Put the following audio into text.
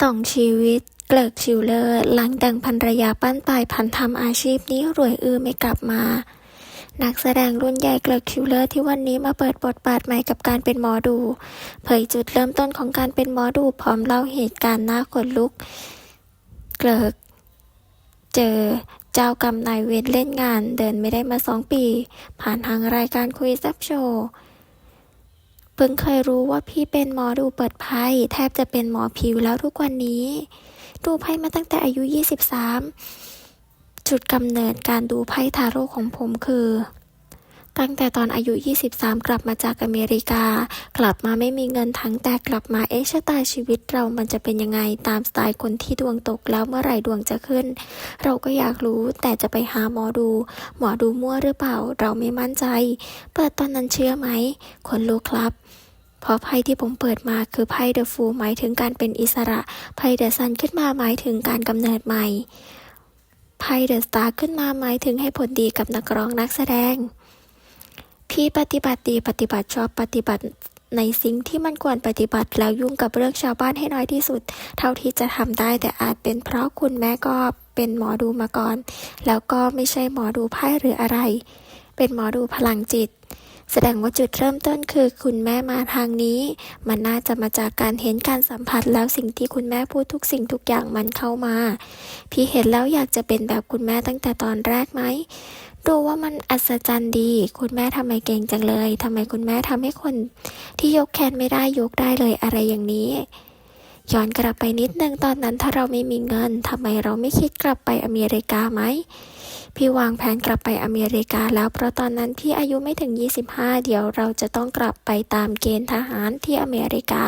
ส่งชีวิต เกลิกชิวเลอร์หลังแต่งภรรยาปั้นปลายพันทำอาชีพนี้รวยอื้อไม่กลับมา นักแสดงรุ่นใหญ่เกลิกชิวเลอร์ที่วันนี้มาเปิดบทบาทใหม่กับการเป็นหมอดู เผยจุดเริ่มต้นของการเป็นหมอดูพร้อมเล่าเหตุการณ์น่าขนลุก เกลิก เจอเจ้ากรรมนายเวรเล่นงาน เดินไม่ได้มาสองปี ผ่านทางรายการคุยแซบโชว์ เพิ่งเคยรู้ว่าพี่เป็นหมอดูเปิดไพ่แทบจะเป็นหมอผิวแล้วทุกวันนี้ ดูไพ่มาตั้งแต่อายุ 23 จุดกำเนิดการดูไพ่ทาโร่ของผมคือ ตั้งแต่ตอนอายุ 23 กลับมาจากอเมริกา กลับมาไม่มีเงินทั้งแต่กลับมาเอ๊ะชะตาชีวิตเรามันจะเป็นยังไงตามสไตล์คนที่ดวงตกแล้วเมื่อไหร่ดวงจะขึ้น เราก็อยากรู้แต่จะไปหาหมอดู หมอดูมั่วหรือเปล่า เราไม่มั่นใจ เปิดตอนนั้นเชื่อไหมคนลุกครับเพราะไพ่ที่ผมเปิดมาคือไพ่เดอะฟูหมายถึงการเป็นอิสระไพ่เดอะซันขึ้นมาหมายถึงการกำเนิดใหม่ไพ่เดอะสตาร์ขึ้นมาหมายถึงให้ผลดีกับนักร้องนักแสดง พี่ปฏิบัติดีปฏิบัติชอบปฏิบัติในสิ่งที่มันควรปฏิบัติแล้วยุ่งกับเรื่องชาวบ้านให้น้อยที่สุด เท่าที่จะทำได้แต่อาจเป็นเพราะคุณแม่ก็เป็นหมอดูมาก่อน แล้วก็ไม่ใช่หมอดูไพ่หรืออะไร เป็นหมอดูพลังจิต แสดงว่าจุดเริ่มต้นคือ คุณแม่มาทางนี้ มันน่าจะมาจากการเห็นการสัมผัสแล้วสิ่งที่คุณแม่พูดทุกสิ่งทุกอย่างมันเข้ามา พี่เห็นแล้วอยากจะเป็นแบบคุณแม่ตั้งแต่ตอนแรกไหม ดูว่ามันอัศจรรย์ดี คุณแม่ทำไมเก่งจังเลยทำไมคุณแม่ทำให้คนที่ยกแขนไม่ได้ยกได้เลยอะไรอย่างนี้ย้อนกลับไปนิดนึงตอนนั้นถ้าเราไม่มีเงินทำไมเราไม่คิดกลับไปอเมริกาไหมพี่วางแผนกลับไปอเมริกาแล้วเพราะตอนนั้นพี่อายุไม่ถึง 25 เดี๋ยวเราจะต้องกลับไปตามเกณฑ์ทหารที่อเมริกา